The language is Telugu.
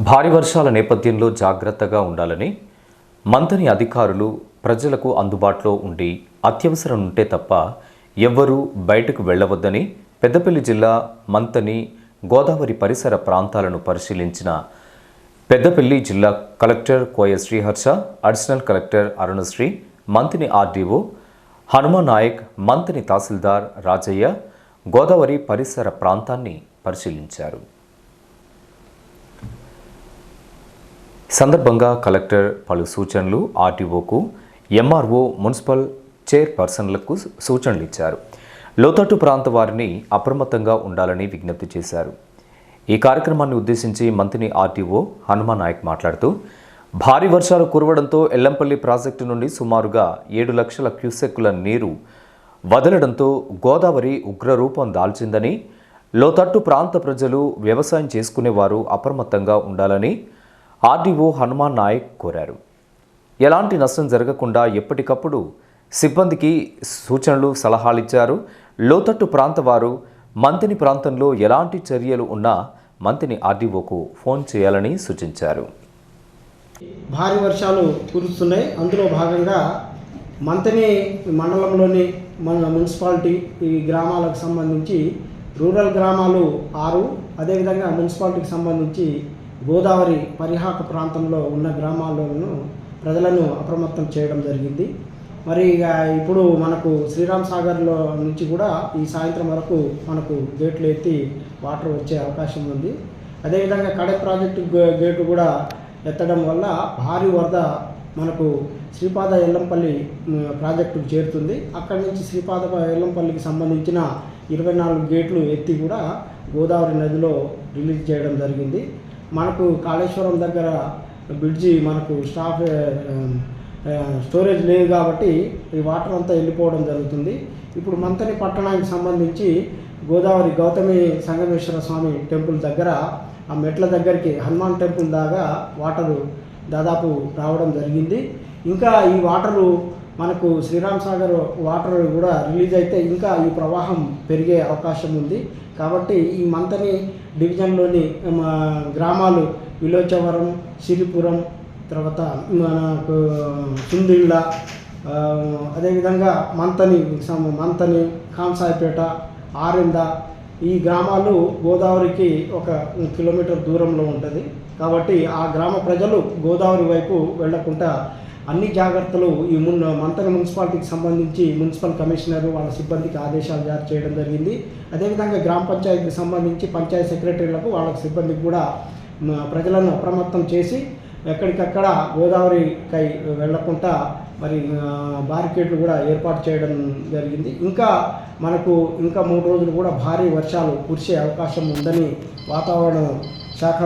భారీ వర్షాల నేపథ్యంలో జాగ్రత్తగా ఉండాలని మంతని అధికారులు ప్రజలకు అందుబాటులో ఉండి అత్యవసరం ఉంటే తప్ప ఎవ్వరూ బయటకు వెళ్ళవద్దని పెద్దపల్లి జిల్లా మంతని గోదావరి పరిసర ప్రాంతాలను పరిశీలించిన పెద్దపల్లి జిల్లా collector Koya Sriharsha additional collector Arunasri Manthani RDO Hanuma Naik Manthani tahsildar Rajaiah Godavari పరిసర ప్రాంతాన్ని పరిశీలించారు. సందర్భంగా కలెక్టర్ పలు సూచనలు ఆర్టీఓకు ఎంఆర్ఓ మున్సిపల్ చైర్పర్సన్లకు సూచనలు ఇచ్చారు. లోతట్టు ప్రాంత వారిని అప్రమత్తంగా ఉండాలని విజ్ఞప్తి చేశారు. ఈ కార్యక్రమాన్ని ఉద్దేశించి మంత్రి ఆర్టీఓ హనుమా నాయక్ మాట్లాడుతూ భారీ వర్షాలు కురవడంతో ఎల్లంపల్లి ప్రాజెక్టు నుండి సుమారుగా ఏడు లక్షల క్యూసెక్కుల నీరు వదలడంతో గోదావరి ఉగ్రరూపం దాల్చిందని లోతట్టు ప్రాంత ప్రజలు వ్యవసాయం చేసుకునేవారు అప్రమత్తంగా ఉండాలని ఆర్డీఓ హనుమాన్ నాయక్ కోరారు. ఎలాంటి నష్టం జరగకుండా ఎప్పటికప్పుడు సిబ్బందికి సూచనలు సలహాలు ఇచ్చారు. లోతట్టు ప్రాంత వారు మంతిని ప్రాంతంలో ఎలాంటి చర్యలు ఉన్నా మంతిని ఆర్డీఓకు ఫోన్ చేయాలని సూచించారు. భారీ వర్షాలు కురుస్తున్నాయి. అందులో భాగంగా మంతని మండలంలోని మన మున్సిపాలిటీ ఈ గ్రామాలకు సంబంధించి రూరల్ గ్రామాలు ఆరు అదేవిధంగా మున్సిపాలిటీకి సంబంధించి గోదావరి పరిహాక ప్రాంతంలో ఉన్న గ్రామాల్లోనూ ప్రజలను అప్రమత్తం చేయడం జరిగింది. మరి ఇక ఇప్పుడు మనకు శ్రీరామ్ సాగర్లో నుంచి కూడా ఈ సాయంత్రం వరకు మనకు గేట్లు ఎత్తి వాటర్ వచ్చే అవకాశం ఉంది. అదేవిధంగా కడే ప్రాజెక్టు గే- గేటు కూడా ఎత్తడం వల్ల భారీ వరద మనకు శ్రీపాద ఎల్లంపల్లి ప్రాజెక్టుకు చేరుతుంది. అక్కడి నుంచి శ్రీపాద ఎల్లంపల్లికి సంబంధించిన ఇరవై నాలుగు గేట్లు ఎత్తి కూడా గోదావరి నదిలో రిలీజ్ చేయడం జరిగింది. మనకు కాళేశ్వరం దగ్గర బ్రిడ్జి మనకు స్టాఫ్ స్టోరేజ్ లేదు కాబట్టి ఈ వాటర్ అంతా వెళ్ళిపోవడం జరుగుతుంది. ఇప్పుడు మంతని పట్టణానికి సంబంధించి గోదావరి గౌతమి సంగమేశ్వర స్వామి టెంపుల్ దగ్గర ఆ మెట్ల దగ్గరికి హనుమాన్ టెంపుల్ దాకా వాటరు దాదాపు రావడం జరిగింది. ఇంకా ఈ వాటరు మనకు శ్రీరామ్ సాగర్ వాటర్ కూడా రిలీజ్ అయితే ఇంకా ఈ ప్రవాహం పెరిగే అవకాశం ఉంది. కాబట్టి ఈ మంతని డివిజన్లోని మా గ్రామాలు విలోచవరం సిరిపురం తర్వాత మనకు సుందిళ్ళ అదేవిధంగా మంతని మంతని కాంసాయిపేట ఆరింద ఈ గ్రామాలు గోదావరికి ఒక కిలోమీటర్ దూరంలో ఉంటుంది. కాబట్టి ఆ గ్రామ ప్రజలు గోదావరి వైపు వెళ్ళకుండా అన్ని జాగ్రత్తలు ఈ మున్ మంతన మున్సిపాలిటీకి సంబంధించి మున్సిపల్ కమిషనర్ వాళ్ళ సిబ్బందికి ఆదేశాలు జారీ చేయడం జరిగింది. అదేవిధంగా గ్రామ పంచాయతీకి సంబంధించి పంచాయతీ సెక్రటరీలకు వాళ్ళ సిబ్బందికి కూడా ప్రజలను అప్రమత్తం చేసి ఎక్కడికక్కడ గోదావరికై వెళ్ళకుండా మరి ఆ, బారికేడ్లు కూడా ఏర్పాటు చేయడం జరిగింది. ఇంకా మనకు ఇంకా మూడు రోజులు కూడా భారీ వర్షాలు కురిసే అవకాశం ఉందని వాతావరణ శాఖ